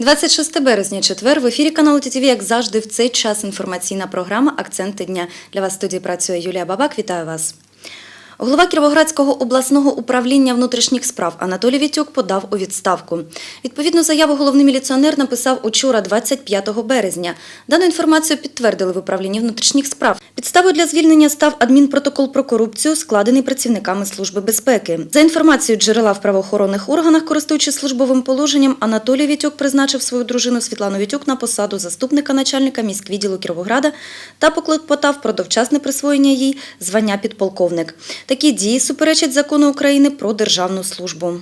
26 березня, четвер, в ефірі каналу ТІТІВІ, як завжди, в цей час інформаційна програма «Акценти дня». Для вас в студії працює Юлія Бабак. Вітаю вас. Голова Кіровоградського обласного управління внутрішніх справ Анатолій Вітюк подав у відставку. Відповідну заяву головний міліціонер написав учора, 25 березня. Дану інформацію підтвердили в управлінні внутрішніх справ. Підставою для звільнення став адмінпротокол про корупцію, складений працівниками Служби безпеки. За інформацією джерела в правоохоронних органах, користуючись службовим положенням, Анатолій Вітюк призначив свою дружину Світлану Вітюк на посаду заступника начальника міськвідділу Кіровограда та поклопотав про довчасне присвоєння їй звання підполковник. Такі дії суперечать закону України про державну службу.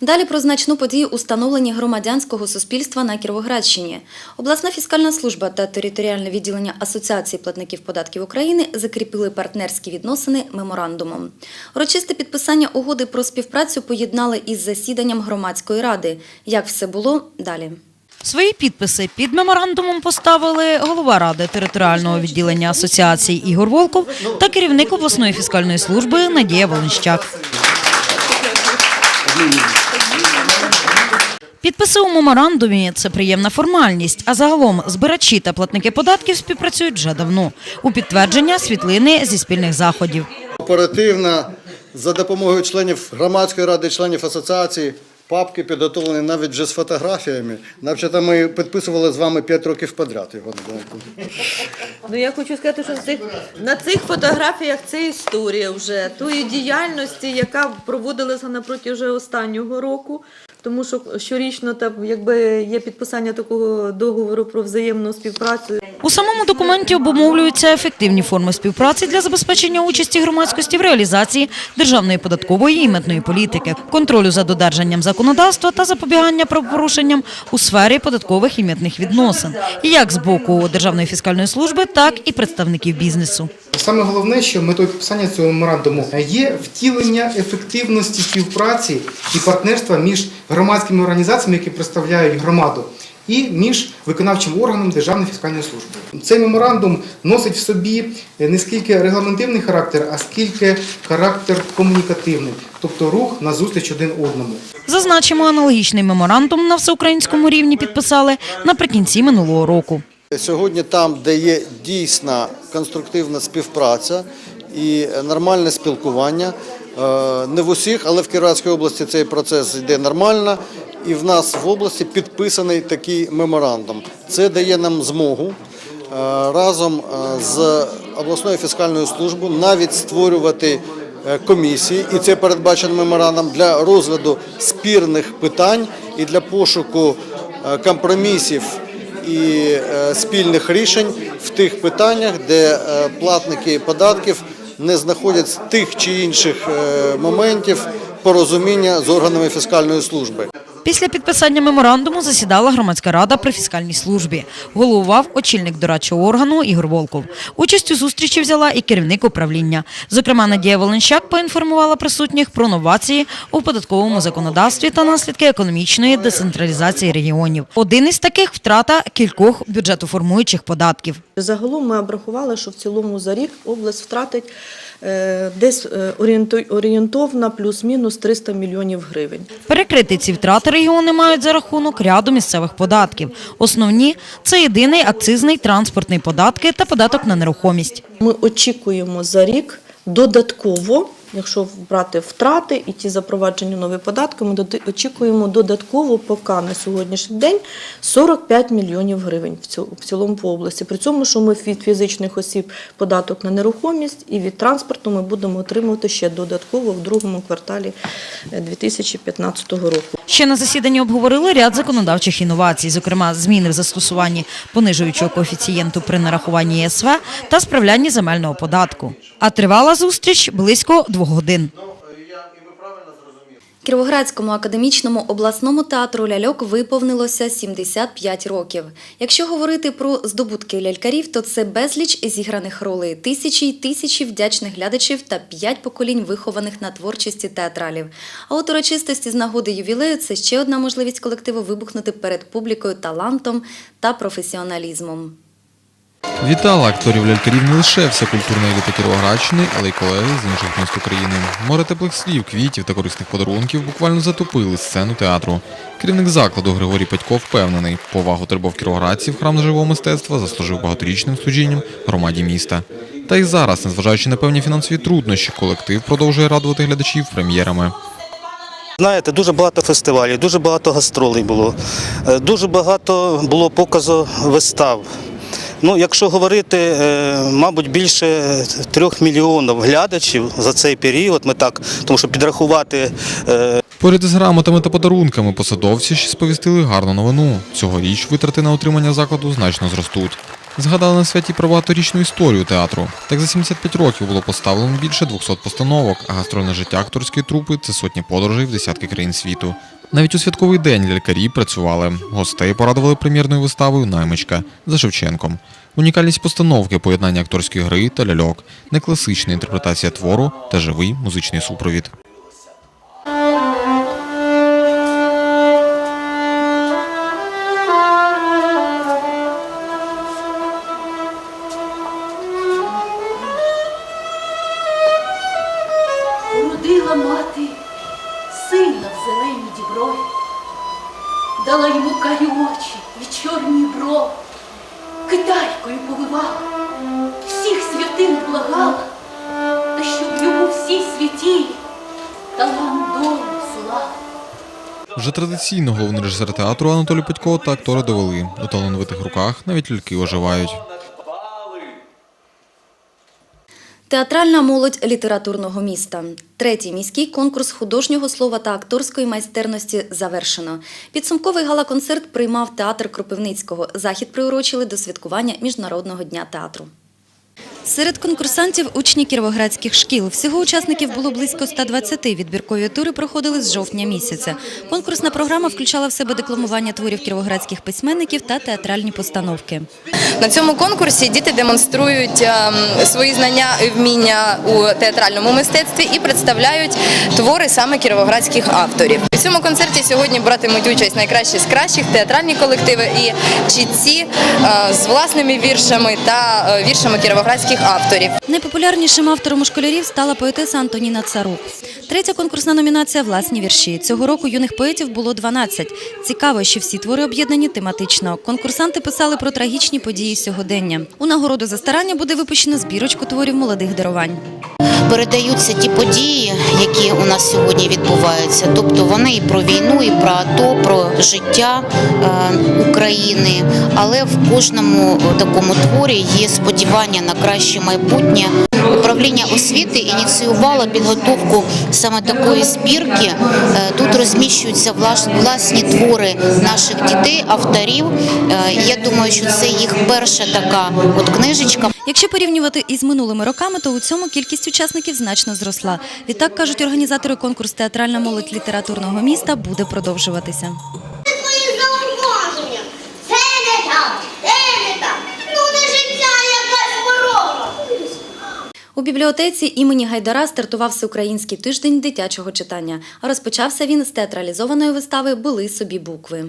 Далі про значну подію установлення громадянського суспільства на Кіровоградщині. Обласна фіскальна служба та територіальне відділення Асоціації платників податків України закріпили партнерські відносини меморандумом. Урочисте підписання угоди про співпрацю поєднали із засіданням громадської ради. Як все було далі? Свої підписи під меморандумом поставили голова ради територіального відділення асоціації Ігор Волков та керівник обласної фіскальної служби Надія Волинщак. Підписи у меморандумі це приємна формальність, а загалом збирачі та платники податків співпрацюють вже давно. У підтвердження світлини зі спільних заходів. Оперативно за допомогою членів громадської ради, членів асоціації. Папки підготовлені навіть вже з фотографіями. Навчата ми підписували з вами 5 років подряд його. Ну я хочу сказати, що на цих, на цих фотографіях це історія вже тої діяльності, яка проводилася на проти вже останнього року. Тому що щорічно там, якби є підписання такого договору про взаємну співпрацю. У самому документі обумовлюються ефективні форми співпраці для забезпечення участі громадськості в реалізації державної податкової і митної політики, контролю за додержанням законодавства та запобігання правопорушенням у сфері податкових і митних відносин, як з боку Державної фіскальної служби, так і представників бізнесу. Саме головне, що метою підписання цього меморандуму є втілення ефективності співпраці і партнерства між громадськими організаціями, які представляють громаду, і між виконавчим органом Державної фіскальної служби. Цей меморандум носить в собі не скільки регламентивний характер, а скільки характер комунікативний, тобто рух на зустріч один одному. Зазначимо, аналогічний меморандум на всеукраїнському рівні підписали наприкінці минулого року. Сьогодні там, де є дійсна конструктивна співпраця і нормальне спілкування. е, Не в усіх, але в Кіровоградській області цей процес йде нормально. І в нас в області підписаний такий меморандум. Це дає нам змогу е, разом е, з обласною фіскальною службою навіть створювати комісії, і це передбачено меморандум для розгляду спірних питань і для пошуку компромісів і е, спільних рішень в тих питаннях, де е, платники податків не знаходять тих чи інших е, моментів порозуміння з органами фіскальної служби. Після підписання меморандуму засідала громадська рада при фіскальній службі. Головував очільник дорадчого органу Ігор Волков. Участь у зустрічі взяла і керівник управління. Зокрема, Надія Волинщак поінформувала присутніх про новації у податковому законодавстві та наслідки економічної децентралізації регіонів. Один із таких втрата кількох бюджетоформуючих податків. Загалом ми обрахували, що в цілому за рік область втратить десь е, орієнтовно плюс-мінус 300 мільйонів гривень. Перекрити ці втрати регіони мають за рахунок ряду місцевих податків. Основні це єдиний акцизний транспортний податки та податок на нерухомість. Ми очікуємо за рік додатково, якщо брати втрати і ті запроваджені нові податки, ми очікуємо додатково поки на сьогоднішній день 45 мільйонів гривень в цьо- в цілому по області. При цьому, що ми від фізичних осіб податок на нерухомість і від транспорту ми будемо отримувати ще додатково в другому кварталі е, 2015 року. Ще на засіданні обговорили ряд законодавчих інновацій, зокрема зміни в застосуванні понижуючого коефіцієнту при нарахуванні ЄСВ та справлянні земельного податку. А тривала зустріч близько двох годин. Кіровоградському академічному обласному театру ляльок виповнилося 75 років. Якщо говорити про здобутки лялькарів, то це безліч зіграних ролей, тисячі й тисячі вдячних глядачів та п'ять поколінь вихованих на творчості театралів. А от урочистості з нагоди ювілею це ще одна можливість колективу вибухнути перед публікою талантом та професіоналізмом. Вітала акторів лялькарів не лише вся культурна еліта Кіровоградщини, але й колеги з інших міст України. Море теплих слів, квітів та корисних подарунків буквально затопили сцену театру. Керівник закладу Григорій Петько впевнений, повагу требов кіровоградців храм живого мистецтва заслужив багаторічним служінням громаді міста. Та й зараз, незважаючи на певні фінансові труднощі, колектив продовжує радувати глядачів прем'єрами. Знаєте, дуже багато фестивалів, дуже багато гастролей було, е, дуже багато було показу вистав. Ну, якщо говорити, е, мабуть, більше трьох мільйонів глядачів за цей період. Ми так, тому що підрахувати е, Поряд із грамотами та подарунками посадовці ще сповістили гарну новину. Цьогоріч витрати на утримання закладу значно зростуть. Згадали на святі про багаторічну історію театру. Так за 75 років було поставлено більше 200 постановок, а гастрольне життя акторської трупи це сотні подорожей в десятки країн світу. Навіть у святковий день лялькарі працювали. Гостей порадували прем'єрною виставою Наймичка за Шевченком. Унікальність постановки, поєднання акторської гри та ляльок, некласична інтерпретація твору та живий музичний супровід. Дала йому карі очі і чорні брови, китайкою повивала, всіх святин благала, та щоб йому всі святі талант долю слава. Вже традиційно головний режисер театру Анатолій Петько та актори довели. У талановитих руках навіть ляльки оживають. Театральна молодь літературного міста. Третій міський конкурс художнього слова та акторської майстерності завершено. Підсумковий гала-концерт приймав театр Кропивницького. Захід приурочили до святкування Міжнародного дня театру. Серед конкурсантів учні кіровоградських шкіл. Всього учасників було близько 120. Відбіркові тури проходили з жовтня місяця. Конкурсна програма включала в себе декламування творів кіровоградських письменників та театральні постановки. На цьому конкурсі діти демонструють ем, свої знання і вміння у театральному мистецтві і представляють твори саме кіровоградських авторів. У цьому концерті сьогодні братимуть участь найкращі з кращих театральні колективи і чітці е, з власними віршами та е, віршами кіровоградських авторів. Найпопулярнішим автором у школярів стала поетеса Антоніна Царук. Третя конкурсна номінація власні вірші. Цього року юних поетів було 12. Цікаво, що всі твори об'єднані тематично. Конкурсанти писали про трагічні події сьогодення. У нагороду за старання буде випущено збірочку творів молодих дарувань. Передаються ті події, які у нас сьогодні відбуваються. Тобто вони і про війну, і про АТО, про життя е, України. Але в кожному такому творі є сподівання на краще майбутнє. Управління освіти ініціювало підготовку саме такої збірки. Е, Тут розміщуються влас- власні твори наших дітей, авторів. Е, Я думаю, що це їх перша така от книжечка. Якщо порівнювати із минулими роками, то у цьому кількість учасників значно зросла. Відтак кажуть організатори конкурс Театральна молодь літературного міста буде продовжуватися. У бібліотеці імені Гайдара стартував всеукраїнський тиждень дитячого читання. Розпочався він з театралізованої вистави Були собі букви.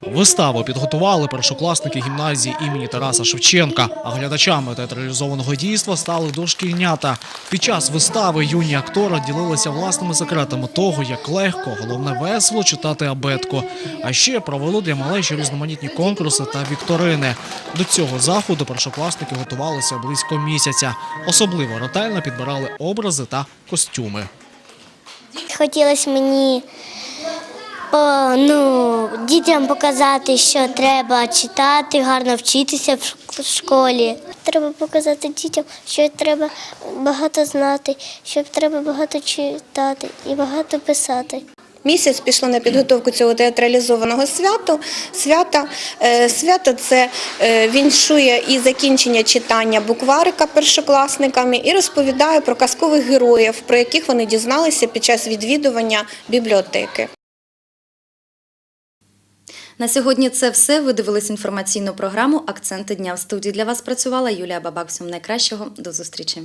Виставу підготували першокласники гімназії імені Тараса Шевченка, а глядачами театралізованого дійства стали дошкільнята. Під час вистави юні актори ділилися власними секретами того, як легко, головне весело читати абетку. А ще провели для малечі різноманітні конкурси та вікторини. До цього заходу першокласники готувалися близько місяця. Особливо ретельно підбирали образи та костюми. Хотілося мені по, ну, дітям показати, що треба читати, гарно вчитися в школі. Треба показати дітям, що треба багато знати, що треба багато читати і багато писати. Місяць пішло на підготовку цього театралізованого святу. Свята. Е, Свято це е, віншує і закінчення читання букварика першокласниками і розповідає про казкових героїв, про яких вони дізналися під час відвідування бібліотеки. На сьогодні це все. Ви дивились інформаційну програму Акценти дня в студії. Для вас працювала Юлія Бабак. Всім найкращого. До зустрічі.